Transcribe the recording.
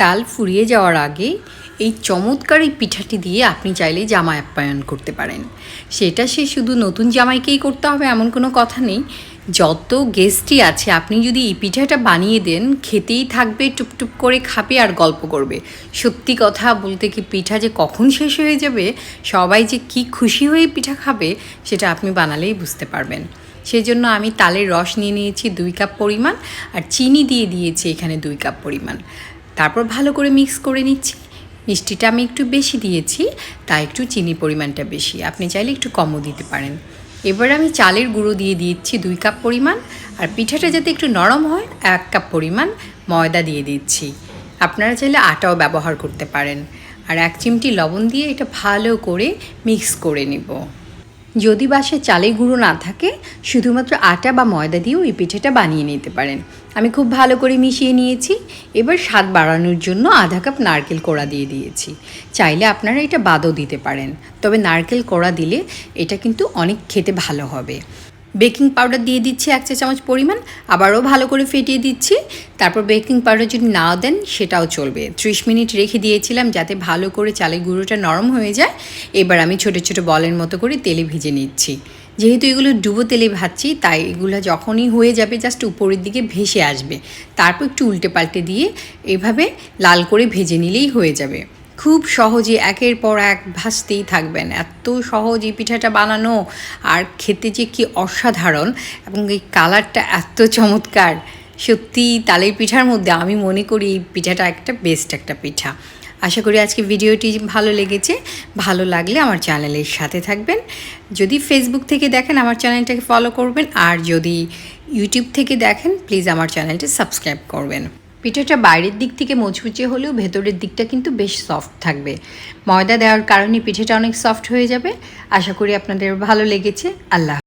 তাল ফুরিয়ে যাওয়ার আগে এই চমৎকার এই পিঠাটি দিয়ে আপনি চাইলে জামাই আপ্যায়ন করতে পারেন। সেটা সে শুধু নতুন জামাইকেই করতে হবে এমন কোনো কথা নেই। যত গেস্টই আছে, আপনি যদি এই পিঠাটা বানিয়ে দেন, খেতেই থাকবে, টুপটুপ করে খাবে আর গল্প করবে। সত্যি কথা বলতে কি পিঠা যে কখন শেষ হয়ে যাবে, সবাই যে কি খুশি হয়ে পিঠা খাবে, সেটা আপনি বানালেই বুঝতে পারবেন। সেই জন্য আমি তালের রস নিয়ে নিয়েছি দুই কাপ পরিমাণ, আর চিনি দিয়ে দিয়েছি এখানে দুই কাপ পরিমাণ। তারপর ভালো করে মিক্স করে নিচ্ছি। মিষ্টিটা আমি একটু বেশি দিয়েছি, তাই একটু চিনি পরিমাণটা বেশি। আপনি চাইলে একটু কমও দিতে পারেন। এবার আমি চালের গুঁড়ো দিয়ে দিচ্ছি দুই কাপ পরিমাণ, আর পিঠাটা যাতে একটু নরম হয়, এক কাপ পরিমাণ ময়দা দিয়ে দিচ্ছি। আপনারা চাইলে আটাও ব্যবহার করতে পারেন। আর এক চিমটি লবণ দিয়ে এটা ভালো করে মিক্স করে নিব। যদি বাসায় চালে গুঁড়ো না থাকে, শুধুমাত্র আটা বা ময়দা দিয়েও এই পিঠেটা বানিয়ে নিতে পারেন। আমি খুব ভালো করে মিশিয়ে নিয়েছি। এবার স্বাদ বাড়ানোর জন্য আধা কাপ নারকেল কোড়া দিয়ে দিয়েছি। চাইলে আপনারা এটা বাদও দিতে পারেন। তবে নারকেল কোড়া দিলে এটা কিন্তু অনেক খেতে ভালো হবে। বেকিং পাউডার দিয়ে দিচ্ছি এক চা চামচ পরিমাণ, আবারও ভালো করে ফেটিয়ে দিচ্ছি। তারপর বেকিং পাউডার যদি নাও দেন, সেটাও চলবে। ত্রিশ মিনিট রেখে দিয়েছিলাম যাতে ভালো করে চালের গুঁড়োটা নরম হয়ে যায়। এবার আমি ছোটো ছোটো বলের মতো করে তেলে ভেজে নিচ্ছি। যেহেতু এগুলো ডুবো তেলে ভাজছি, তাই এগুলো যখনই হয়ে যাবে জাস্ট উপরের দিকে ভেসে আসবে। তারপর একটু উল্টে পাল্টে দিয়ে এভাবে লাল করে ভেজে নিলেই হয়ে যাবে। খুব সহজে একের পর এক ভাসতেই থাকবেন। এত সহজ এই পিঠাটা বানানো। আর খেতে যে কি অসাধারণ এবং এই কালারটা এত চমৎকার। সত্যি তালের পিঠার মধ্যে আমি মনে করি এই পিঠাটা একটা বেস্ট একটা পিঠা। আশা করি আজকে ভিডিওটি ভালো লেগেছে। ভালো লাগলে আমার চ্যানেলের সাথে থাকবেন। যদি ফেসবুক থেকে দেখেন আমার চ্যানেলটাকে ফলো করবেন। আর যদি ইউটিউব থেকে দেখেন প্লিজ আমার চ্যানেলটা সাবস্ক্রাইব করবেন। পিঠাটা বাইরের দিক থেকে মুচমুচে হলেও ভেতরের দিকটা কিন্তু বেশ সফট থাকবে। ময়দা দেওয়ার কারণে পিঠেটা অনেক সফট হয়ে যাবে। আশা করি আপনাদের ভালো লেগেছে। আল্লাহ